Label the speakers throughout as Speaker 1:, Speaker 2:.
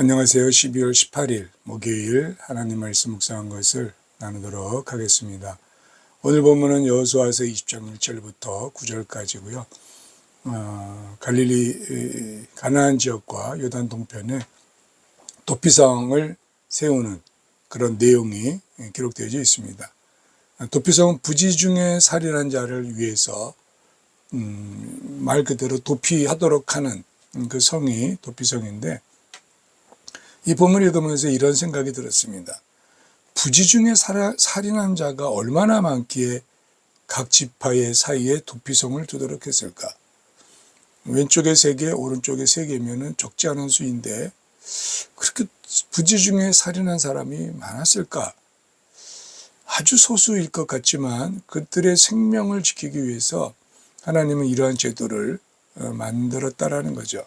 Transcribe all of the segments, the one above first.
Speaker 1: 안녕하세요. 12월 18일 목요일 하나님 말씀 묵상한 것을 나누도록 하겠습니다. 오늘 본문은 여호수아서 20장 1절부터 9절까지고요. 어, 갈릴리 가나안 지역과 요단 동편에 도피성을 세우는 그런 내용이 기록되어 있습니다. 도피성은 부지 중에 살인한 자를 위해서 음, 말 그대로 도피하도록 하는 그 성이 도피성인데 이 본문을 읽으면서 이런 생각이 들었습니다. 부지 중에 살인한 자가 얼마나 많기에 각 지파의 사이에 도피성을 두도록 했을까? 왼쪽에 세 개, 오른쪽에 세 개면은 적지 않은 수인데 그렇게 부지 중에 살인한 사람이 많았을까? 아주 소수일 것 같지만 그들의 생명을 지키기 위해서 하나님은 이러한 제도를 어, 만들었다라는 거죠.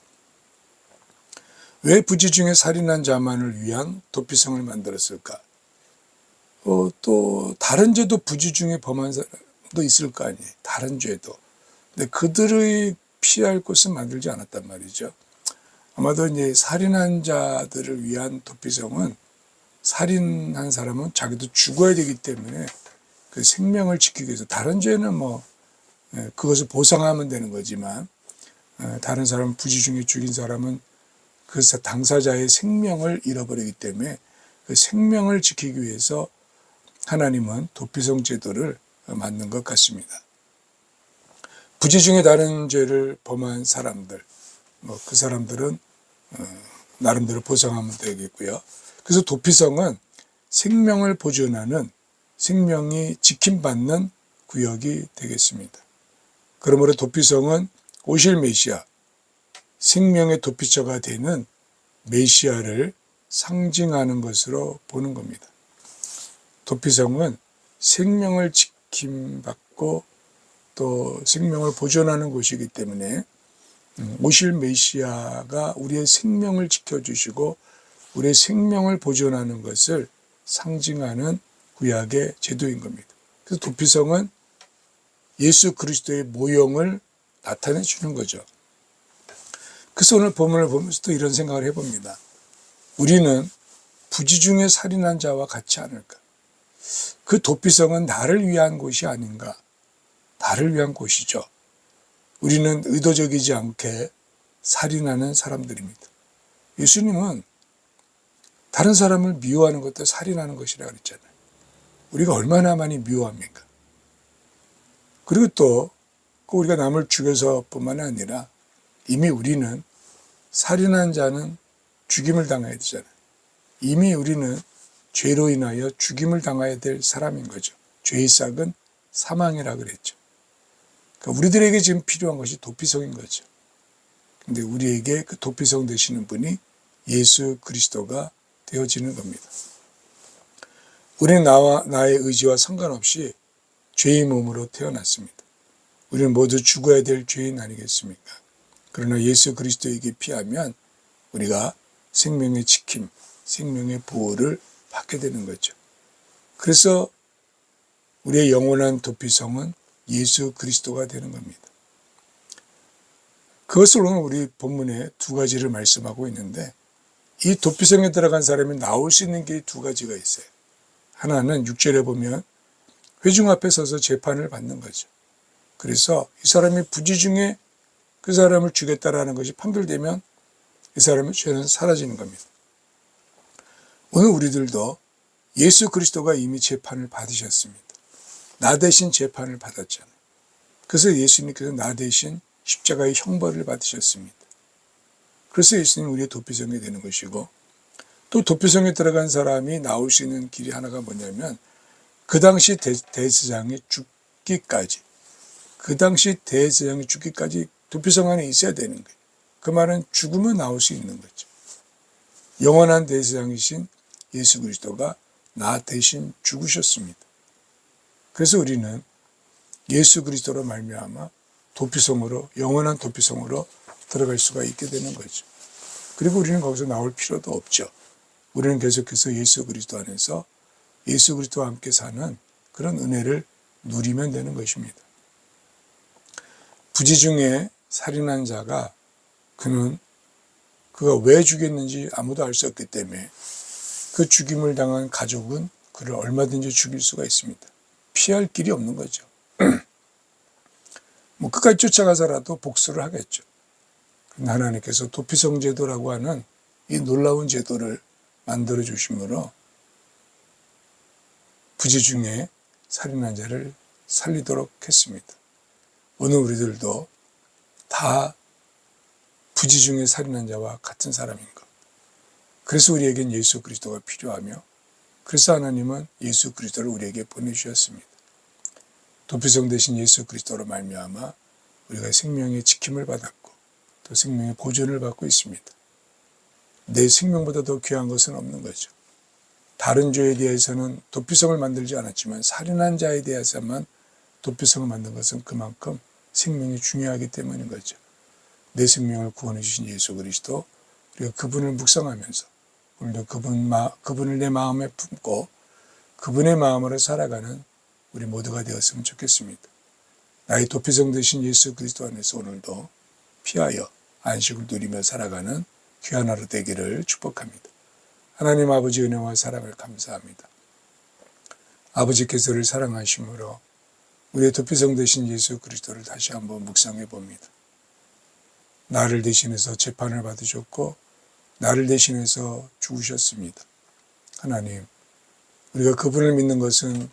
Speaker 1: 왜 부지 중에 살인한 자만을 위한 도피성을 만들었을까? 어, 또 다른 죄도 부지 중에 범한 사람도 있을 거 아니에요. 다른 죄도. 근데 그들의 피할 곳은 만들지 않았단 말이죠. 아마도 이제 살인한 자들을 위한 도피성은 살인한 사람은 자기도 죽어야 되기 때문에 그 생명을 지키기 위해서 다른 죄는 뭐 예, 그것을 보상하면 되는 거지만 어, 다른 사람 부지 중에 죽인 사람은 그 당사자의 생명을 잃어버리기 때문에 그 생명을 지키기 위해서 하나님은 도피성 제도를 만든 것 같습니다. 부지 중에 다른 죄를 범한 사람들, 뭐 그 사람들은 어, 나름대로 보상하면 되겠고요. 그래서 도피성은 생명을 보존하는 생명이 지킴받는 구역이 되겠습니다. 그러므로 도피성은 오실 메시아, 생명의 도피처가 되는 메시아를 상징하는 것으로 보는 겁니다. 도피성은 생명을 지킴받고 또 생명을 보존하는 곳이기 때문에 음, 오실 메시아가 우리의 생명을 지켜주시고 우리의 생명을 보존하는 것을 상징하는 구약의 제도인 겁니다. 그래서 도피성은 예수 그리스도의 모형을 나타내 주는 거죠. 그래서 오늘 본문을 보면서 또 이런 생각을 해봅니다. 우리는 부지 중에 살인한 자와 같지 않을까? 그 도피성은 나를 위한 곳이 아닌가? 나를 위한 곳이죠. 우리는 의도적이지 않게 살인하는 사람들입니다. 예수님은 다른 사람을 미워하는 것도 살인하는 것이라고 그랬잖아요. 우리가 얼마나 많이 미워합니까? 그리고 또 우리가 남을 죽여서 뿐만 아니라 이미 우리는 살인한 자는 죽임을 당해야 되잖아요. 이미 우리는 죄로 인하여 죽임을 당해야 될 사람인 거죠. 죄의 싹은 사망이라 그랬죠. 그러니까 우리들에게 지금 필요한 것이 도피성인 거죠. 근데 우리에게 그 도피성 되시는 분이 예수 그리스도가 되어지는 겁니다. 우리는 나와 나의 의지와 상관없이 죄의 몸으로 태어났습니다. 우리는 모두 죽어야 될 죄인 아니겠습니까? 그러나 예수 그리스도에게 피하면 우리가 생명의 지킴, 생명의 보호를 받게 되는 거죠. 그래서 우리의 영원한 도피성은 예수 그리스도가 되는 겁니다. 그것을 오늘 우리 본문에 두 가지를 말씀하고 있는데 이 도피성에 들어간 사람이 나올 수 있는 길이 두 가지가 있어요. 하나는 6절에 보면 회중 앞에 서서 재판을 받는 거죠. 그래서 이 사람이 부지 중에 그 사람을 죽였다라는 것이 판별되면 이 사람의 죄는 사라지는 겁니다. 오늘 우리들도 예수 그리스도가 이미 재판을 받으셨습니다. 나 대신 재판을 받았잖아요. 그래서 예수님께서 나 대신 십자가의 형벌을 받으셨습니다. 그래서 예수님 우리의 도피성이 되는 것이고 또 도피성에 들어간 사람이 나올 수 있는 길이 하나가 뭐냐면 그 당시 대, 대제장이 죽기까지 그 당시 대제장이 죽기까지 도피성 안에 있어야 되는 거예요. 그 말은 죽으면 나올 수 있는 거죠. 영원한 대제장이신 예수 그리스도가 나 대신 죽으셨습니다. 그래서 우리는 예수 그리스도로 말미암아 도피성으로 영원한 도피성으로 들어갈 수가 있게 되는 거죠. 그리고 우리는 거기서 나올 필요도 없죠. 우리는 계속해서 예수 그리스도 안에서 예수 그리스도와 함께 사는 그런 은혜를 누리면 되는 것입니다. 부지 중에 살인한 자가 그는 그가 왜 죽였는지 아무도 알 수 없기 때문에 그 죽임을 당한 가족은 그를 얼마든지 죽일 수가 있습니다. 피할 길이 없는 거죠. 뭐 끝까지 쫓아가서라도 복수를 하겠죠. 하나님께서 도피성 제도라고 하는 이 놀라운 제도를 만들어 주심으로 부재 중에 살인한 자를 살리도록 했습니다. 오늘 우리들도 다 부지 중에 살인한 자와 같은 사람인 것. 그래서 우리에겐 예수 그리스도가 필요하며 그래서 하나님은 예수 그리스도를 우리에게 보내주셨습니다. 도피성 대신 예수 그리스도로 말미암아 우리가 생명의 지킴을 받았고 또 생명의 보존을 받고 있습니다. 내 생명보다 더 귀한 것은 없는 거죠. 다른 죄에 대해서는 도피성을 만들지 않았지만 살인한 자에 대해서만 도피성을 만든 것은 그만큼 생명이 중요하기 때문인 거죠. 내 생명을 구원해 주신 예수 그리스도 우리가 그분을 묵상하면서 오늘도 그분 마, 그분을 내 마음에 품고 그분의 마음으로 살아가는 우리 모두가 되었으면 좋겠습니다. 나의 도피성 되신 예수 그리스도 안에서 오늘도 피하여 안식을 누리며 살아가는 귀한 하루 되기를 축복합니다. 하나님 아버지 은혜와 사랑을 감사합니다. 아버지께서를 사랑하심으로 우리의 도피성 되신 예수 그리스도를 다시 한번 묵상해 봅니다. 나를 대신해서 재판을 받으셨고 나를 대신해서 죽으셨습니다. 하나님, 우리가 그분을 믿는 것은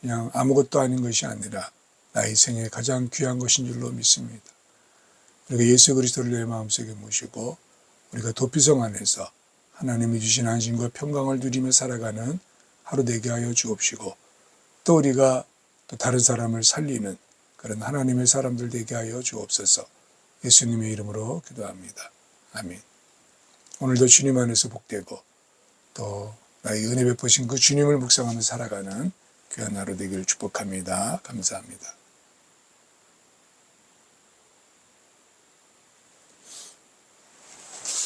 Speaker 1: 그냥 아무것도 아닌 것이 아니라 나의 생에 가장 귀한 것인 줄로 믿습니다. 우리가 예수 그리스도를 내 마음속에 모시고 우리가 도피성 안에서 하나님이 주신 안심과 평강을 누리며 살아가는 하루 되게 하여 주옵시고 또 우리가 또 다른 사람을 살리는 그런 하나님의 사람들 되게 하여 주옵소서 예수님의 이름으로 기도합니다. 아멘. 오늘도 주님 안에서 복되고 또 나의 은혜 베푸신 그 주님을 묵상하며 살아가는 귀한 하루 되기를 축복합니다. 감사합니다.